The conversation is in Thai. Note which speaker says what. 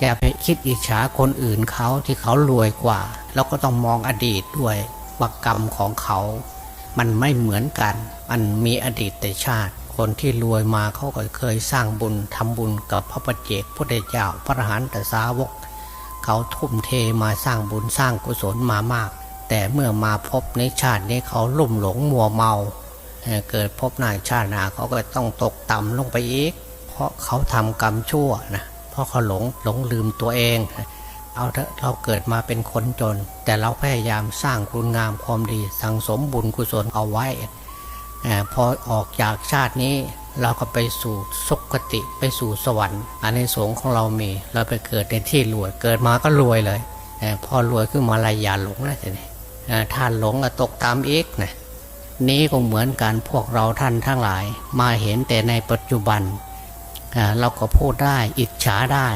Speaker 1: อย่าไปคิดอิจฉาคนอื่นเขาที่เขารวยกว่า แล้วก็ต้องมองอดีตด้วยว่ากรรมของเขา มันไม่เหมือนกัน มันมีอดีตแต่ชาติ คนที่รวยมาเขาก็เคยสร้างบุญทำบุญกับพระปัจเจกพุทธเจ้าพระอรหันตสาวก เขาทุ่มเทมาสร้างบุญสร้างกุศลมามาก แต่เมื่อมาพบในชาตินี้เขาลุ่มหลงมัวเมา เกิดพบน้าชาตินาเขาก็ต้องตกต่ำลงไปอีก เพราะเขาทำกรรมชั่วนะ ราะเขาหลงหลงลืมตัวเอง เอาเถอะเราเกิดมาเป็นคนจน แต่เราพยายามสร้างคุณงามความดี สั่งสมบุญกุศลเอาไว้พอออกจากชาตินี้เราก็ไปสู่สุคติไปสู่สวรรค์อันในสงของเรามี เราไปเกิดในที่รวยเกิดมาก็รวยเลยเอพอรวยขึ้นมาอะไรอย่าหลงนะทีนี้เอ่อถ้าหลงก็ตกตามอีกนะนี้ก็เหมือนกันพวกเราท่านทั้งหลาย มาเห็นแต่ในปัจจุบัน เราก็พูดได้ อิจฉาได้